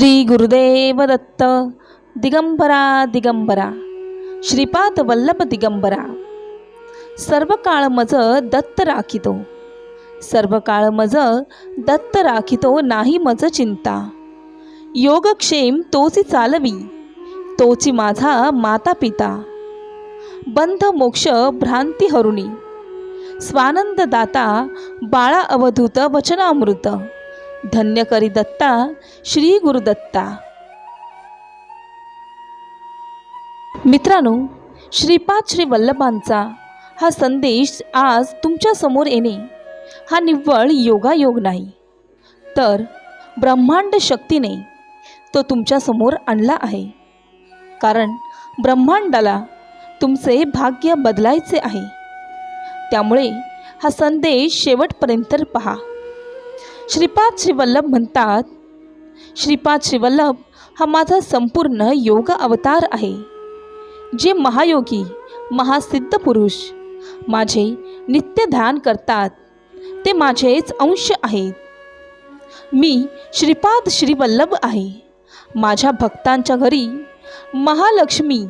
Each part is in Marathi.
श्री गुरुदेव दत्त दिगंबरा दिगंबरा श्रीपाद वल्लभ दिगंबरा। सर्व काळ मज दत्त राखितो। सर्व काळ मज दत्त राखितो नाही मज चिंता। योगक्षेम तोची चालवी तोची माझा माता पिता बंध मोक्ष भ्रांती हरुणी। स्वानंद दाता बाळा अवधूत वचनामृत। धन्य करी दत्ता श्री गुरुदत्ता मित्रांनो श्रीपाद श्री वल्लभांचा हा संदेश आज तुमच्यासमोर येणे हा निव्वळ योगायोग नाही. तर ब्रह्मांड शक्तीने तो तुमच्यासमोर आणला आहे. कारण ब्रह्मांडाला तुमचे भाग्य बदलायचे आहे. त्यामुळे हा संदेश शेवटपर्यंत पहा. श्रीपाद श्रीवल्लभ म्हणतात श्रीपाद श्रीवल्लभ हा माझा संपूर्ण योग अवतार आहे. जे महायोगी महासिद्ध पुरुष माझे नित्य ध्यान करतात ते माझेच अंश आहेत. मी श्रीपाद श्रीवल्लभ आहे. माझ्या भक्तांच्या घरी महालक्ष्मी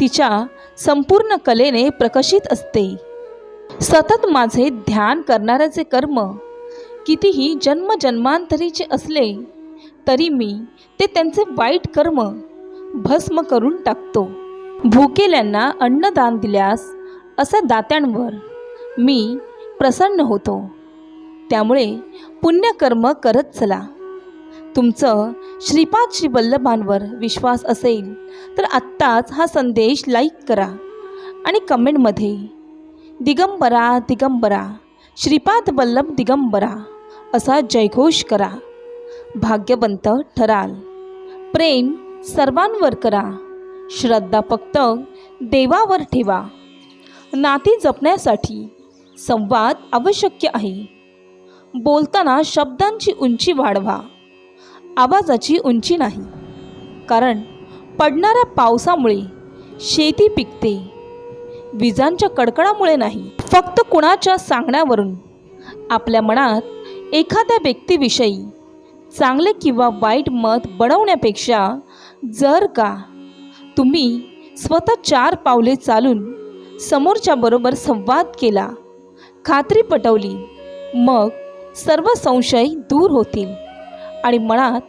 तिच्या संपूर्ण कलेने प्रकाशित असते. सतत माझे ध्यान करणाऱ्याचे कर्म कितीही जन्मजन्मांतरीचे असले तरी मी ते त्यांचे वाईट कर्म भस्म करून टाकतो. भुकेल्यांना अन्नदान दिल्यास असा दात्यांवर मी प्रसन्न होतो. त्यामुळे पुण्यकर्म करत चला. तुमचं श्रीपाद श्री वल्लभांवर विश्वास असेल तर आत्ताच हा संदेश लाईक करा आणि कमेंटमध्ये दिगंबरा दिगंबरा श्रीपाद वल्लभ दिगंबरा. असा जयघोष करा. भाग्यवंत ठराल. प्रेम सर्वांवर करा. श्रद्धा फक्त देवावर ठेवा. नाती जपण्यासाठी संवाद आवश्यक आहे. बोलताना शब्दांची उंची वाढवा. आवाजाची उंची नाही. कारण पडणाऱ्या पावसामुळे शेती पिकते. विजांच्या कडकडामुळे नाही. फक्त कुणाच्या सांगण्यावरून. आपल्या मनात एखाद्या व्यक्तीविषयी चांगले किंवा वाईट मत बनवण्यापेक्षा जर का तुम्ही स्वतः चार पावले चालून समोरच्याबरोबर संवाद केला खात्री पटवली मग सर्व संशय दूर होतील आणि मनात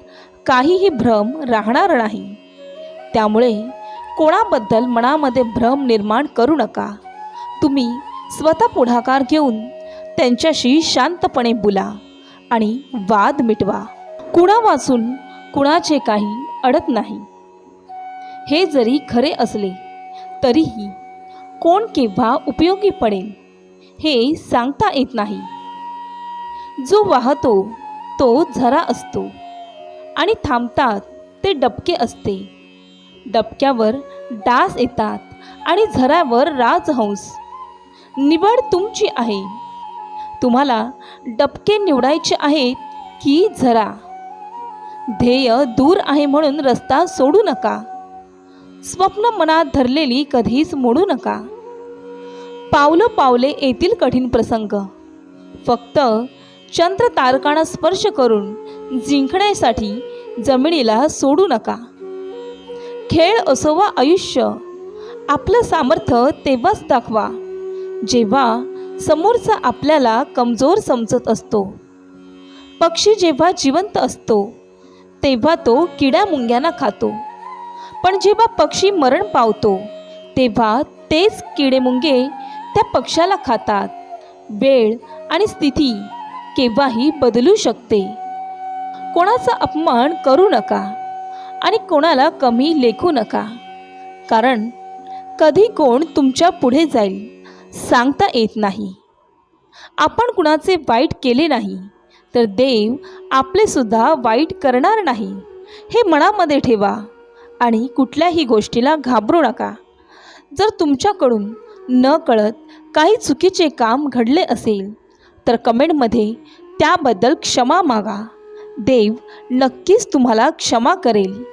काहीही भ्रम राहणार नाही. त्यामुळे कोणाबद्दल मनामध्ये भ्रम निर्माण करू नका. तुम्ही स्वतः पुढाकार घेऊन त्यांच्याशी शांतपणे बोला. आणि वाद मिटवा. कुणा वाचून कुणाचे काही अडत नाही. हे जरी खरे असले तरीही कोण केव्हा उपयोगी पडेल हे सांगता येत नाही. जो वाहतो तो झरा असतो आणि थांबतात ते डबके असते. डबक्यावर डास येतात आणि झऱ्यावर राजहंस. निवड तुमची आहे. तुम्हाला डबके निवडायचे आहेत की झरा ध्येय दूर आहे म्हणून रस्ता सोडू नका. स्वप्न मनात धरलेली कधीच मोडू नका. पावलं पावले येतील कठीण प्रसंग. फक्त चंद्र तारकांना स्पर्श करून जिंकण्यासाठी जमिनीला सोडू नका. खेळ असो वा आयुष्य आपलं सामर्थ्य तेव्हाच दाखवा. जेव्हा समोरचा आपल्याला कमजोर समजत असतो. पक्षी जेव्हा जिवंत असतो तेव्हा तो किड्या मुंग्यांना खातो. पण जेव्हा पक्षी मरण पावतो तेव्हा तेच किडेमुंगे त्या पक्षाला खातात. वेळ आणि स्थिती केव्हाही बदलू शकते. कोणाचा अपमान करू नका आणि कोणाला कमी लेखू नका. कारण कधी कोण तुमच्यापुढे जाईल. सांगता येत नाही. आपण कुणाचे वाईट केले नाही तर देव आपलेसुद्धा वाईट करणार नाही. हे मनामध्ये ठेवा आणि कुठल्याही गोष्टीला घाबरू नका. जर तुमच्याकडून न कळत काही चुकीचे काम घडले असेल तर कमेंटमध्ये त्याबद्दल क्षमा मागा. देव नक्कीच तुम्हाला क्षमा करेल.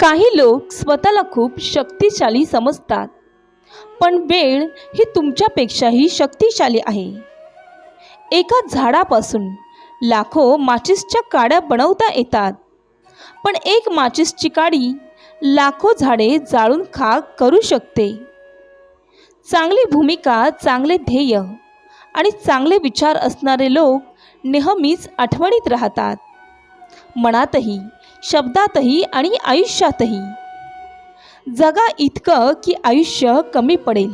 काही लोक स्वतःला खूप शक्तिशाली समजतात. पण वेळ ही तुमच्यापेक्षाही शक्तिशाली आहे. एका झाडापासून लाखो माचिसच्या काड्या बनवता येतात. पण एक माचिसची काडी लाखो झाडे जाळून खाक करू शकते. चांगली भूमिका चांगले ध्येय आणि चांगले विचार असणारे लोक नेहमीच आठवणीत राहतात. मनातही शब्दातही आणि आयुष्यातही जगा इतकं की आयुष्य कमी पडेल.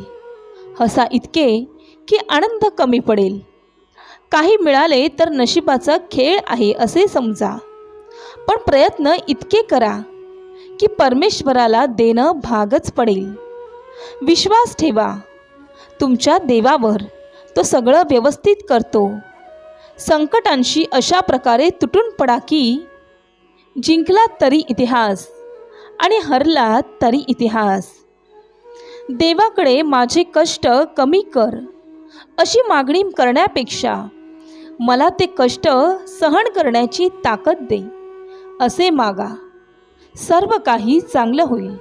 हसा इतके की आनंद कमी पडेल. काही मिळाले तर नशिबाचा खेळ आहे असे समजा. पण प्रयत्न इतके करा की परमेश्वराला देणं भागच पडेल. विश्वास ठेवा. तुमच्या देवावर तो सगळं व्यवस्थित करतो. संकटांशी अशा प्रकारे तुटून पडा की जिंकला तरी इतिहास. आणि हरला तरी इतिहास. देवाकडे माझे कष्ट कमी कर अशी मागणी करण्यापेक्षा मला ते कष्ट सहन करण्याची ताकद दे असे मागा. सर्व काही चांगलं होईल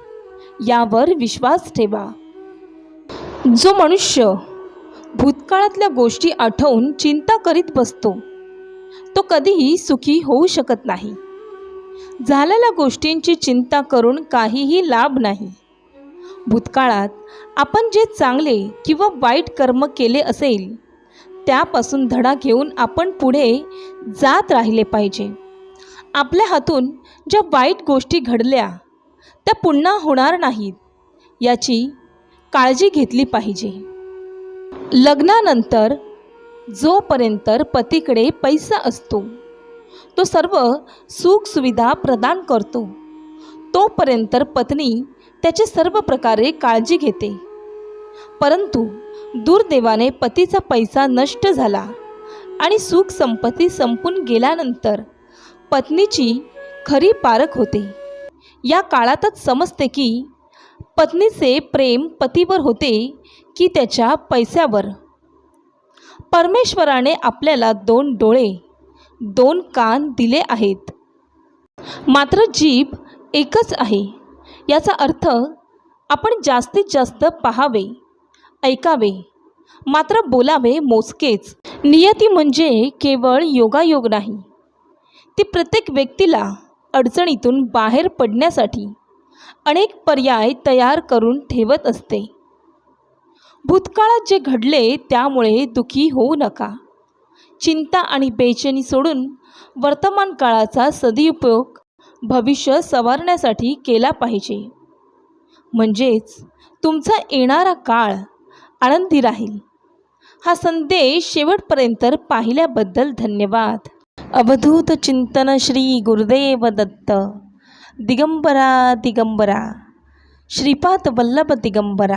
यावर विश्वास ठेवा. जो मनुष्य भूतकाळातल्या गोष्टी आठवून चिंता करीत बसतो तो कधीही सुखी होऊ शकत नाही. झालेल्या गोष्टींची चिंता करून काहीही लाभ नाही. भूतकाळात आपण जे चांगले किंवा वाईट कर्म केले असेल त्यापासून धडा घेऊन आपण पुढे जात राहिले पाहिजे. आपल्या हातून ज्या वाईट गोष्टी घडल्या त्या पुन्हा होणार नाहीत याची काळजी घेतली पाहिजे. लग्नानंतर जोपर्यंत पतीकडे पैसा असतो तो सर्व सुखसुविधा प्रदान करतो. तोपर्यंत पत्नी त्याची सर्व प्रकारे काळजी घेते. परंतु दुर्दैवाने पतीचा पैसा नष्ट झाला आणि सुख संपत्ती संपून गेल्यानंतर पत्नीची खरी पारख होते. या काळातच समजते की पत्नीचे प्रेम पतीवर होते की त्याच्या पैशावर. परमेश्वराने आपल्याला दोन डोळे दोन कान दिले आहेत. मात्र जीभ एकच आहे. याचा अर्थ आपण जास्तीत जास्त पाहावे ऐकावे मात्र बोलावे मोजकेच. नियती म्हणजे केवळ योगायोग नाही. ती प्रत्येक व्यक्तीला अडचणीतून बाहेर पडण्यासाठी अनेक पर्याय तयार करून ठेवत असते. भूतकाळात जे घडले त्यामुळे दुखी होऊ नका. चिंता आणि बेचैनी सोडून वर्तमान काळाचा सदुपयोग भविष्य सवारण्यासाठी केला पाहिजे. म्हणजेच तुमचा येणारा काळ आनंदी राहील. हा संदेश शेवटपर्यंत पाहिल्याबद्दल धन्यवाद. अवधूत चिंतन श्री गुरुदेव दत्त. दिगंबरा दिगंबरा. श्रीपाद वल्लभ दिगंबरा.